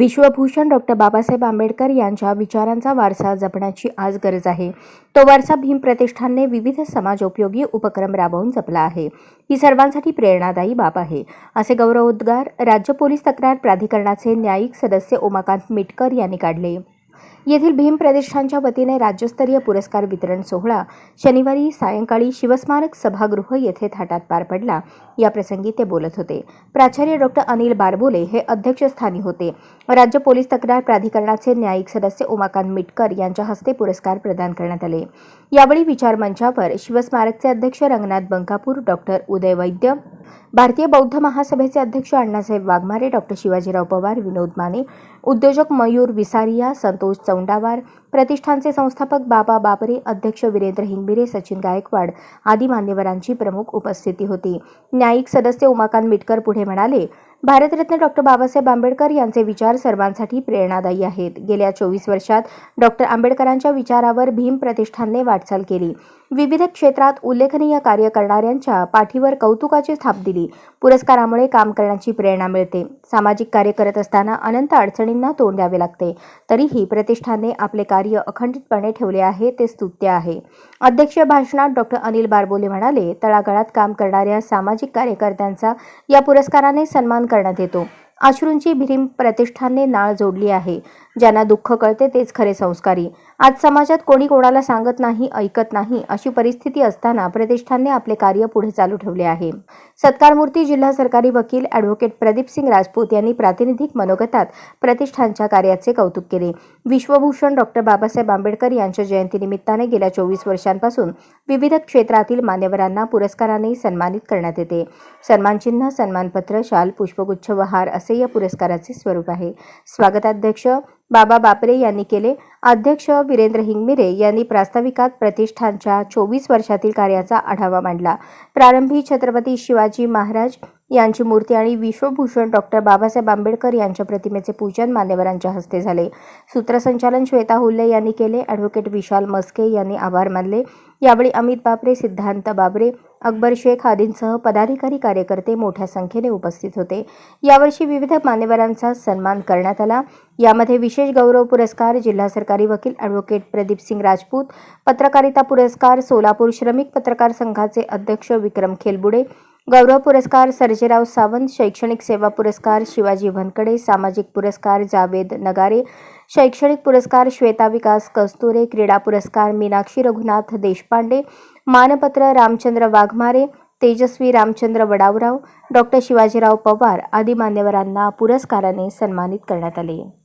Vishwabhushan doctor Babasaheb Ambedkar यांच्या विचारांचा वारसा जपण्याची आज गरज आहे. तो वारसा भीम प्रतिष्ठानने विविध समाजोपयोगी उपक्रम राबवून जपला आहे. ही सर्वांसाठी प्रेरणादायी बाब आहे. असे गौरवोद्गार राज्य पोलीस तक्रार प्राधिकरणाचे न्यायिक सदस्य उमाकांत मिटकर यांनी काढले. येथील भीम प्रतिष्ठानच्या वतीने राज्यस्तरीय पुरस्कार वितरण सोहळा शनिवारी सायंकाळी शिवस्मारक सभागृह येथे थाटात पार पडला. याप्रसंगी ते बोलत होते. प्राचार्य डॉक्टर अनिल बारबोले हे अध्यक्षस्थानी होते. राज्य पोलीस तक्रार प्राधिकरणाचे न्यायिक सदस्य उमाकांत मिटकर यांच्या हस्ते पुरस्कार प्रदान करण्यात आले. यावेळी विचार मंचावर शिवस्मारकचे अध्यक्ष रंगनाथ बंकापूर डॉक्टर उदय वैद्य भारतीय बौद्ध महासभेचे अध्यक्ष अण्णासाहेब वाघमारे डॉक्टर शिवाजीराव पवार विनोद माने उद्योजक मयूर विसारिया संतोष चौंडावार प्रतिष्ठानचे संस्थापक बाबा बापरे अध्यक्ष वीरेंद्र हिंगमिरे सचिन गायकवाड आदी मान्यवरांची प्रमुख उपस्थिती होती. न्यायिक सदस्य उमाकांत मिटकर पुढे म्हणाले भारतरत्न डॉक्टर बाबासाहेब आंबेडकर यांचे विचार सर्वांसाठी प्रेरणादायी आहेत. गेल्या चोवीस वर्षात डॉक्टर आंबेडकरांच्या विचारावर भीम प्रतिष्ठानने वाटचाल केली. विविध क्षेत्रात उल्लेखनीय कार्य करणाऱ्यांच्या पाठीवर कौतुकाची थाप दिली. पुरस्कारामुळे काम करण्याची प्रेरणा मिळते. सामाजिक कार्य करत असताना अनंत अडचणींना तोंड द्यावे लागते. तरीही प्रतिष्ठानने आपले कार्य अखंडितपणे ठेवले आहे ते स्तुत्य आहे. अध्यक्ष भाषणात डॉक्टर अनिल बारबोले म्हणाले तळागाळात काम करणाऱ्या सामाजिक कार्यकर्त्यांचा या पुरस्काराने सन्मान करण्यात येतो. अश्रूंची भीम प्रतिष्ठानने नाळ जोडली आहे. ज्यांना दुःख कळते तेच खरे संस्कारी. आज समाजात कोणी कोणाला सांगत नाही ऐकत नाही अशी परिस्थिती असताना प्रतिष्ठानने आपले कार्य पुढे चालू ठेवले आहे. सत्कारमूर्ती जिल्हा सरकारी वकील ॲडव्होकेट प्रदीप सिंग राजपूत यांनी प्रातिनिधिक मनोगतात प्रतिष्ठानच्या कार्याचे कौतुक केले. विश्वभूषण डॉक्टर बाबासाहेब आंबेडकर यांच्या जयंतीनिमित्ताने गेल्या चोवीस वर्षांपासून विविध क्षेत्रातील मान्यवरांना पुरस्काराने सन्मानित करण्यात येते. सन्मानचिन्ह सन्मानपत्र शाल पुष्पगुच्छ वहार असे असे या पुरस्काराचे स्वरूप आहे. स्वागताध्यक्ष बाबा बापरे यांनी केले. अध्यक्ष वीरेंद्र हिंगमिरे यांनी प्रास्ताविकात प्रतिष्ठानच्या चोवीस वर्षातील कार्याचा आढावा मांडला. प्रारंभी छत्रपती शिवाजी महाराज यांची मूर्ती आणि विश्वभूषण डॉक्टर बाबासाहेब आंबेडकर यांच्या प्रतिमेचे पूजन मान्यवरांच्या हस्ते झाले. सूत्रसंचालन श्वेता हुल्ले यांनी केले. ॲडव्होकेट विशाल मस्के यांनी आभार मानले. यावेळी अमित बाबरे सिद्धांत बाबरे अकबर शेख आदींसह पदाधिकारी कार्यकर्ते मोठ्या संख्येने उपस्थित होते. यावर्षी विविध मान्यवरांचा सन्मान करण्यात आला. यामध्ये विशेष गौरव पुरस्कार जिल्हा सरकारी वकील ॲडव्होकेट प्रदीप सिंग राजपूत पत्रकारिता पुरस्कार सोलापूर श्रमिक पत्रकार संघाचे अध्यक्ष विक्रम खेलबुडे गौरव पुरस्कार सर्जेराव सावंत शैक्षणिक सेवा पुरस्कार शिवाजी वनकडे सामाजिक पुरस्कार जावेद नगारे शैक्षणिक पुरस्कार श्वेता विकास कस्तुरे क्रीडा पुरस्कार मीनाक्षी रघुनाथ देशपांडे मानपत्र रामचंद्र वाघमारे तेजस्वी रामचंद्र वडावराव डॉक्टर शिवाजीराव पवार आदी मान्यवरांना पुरस्काराने सन्मानित करण्यात आले.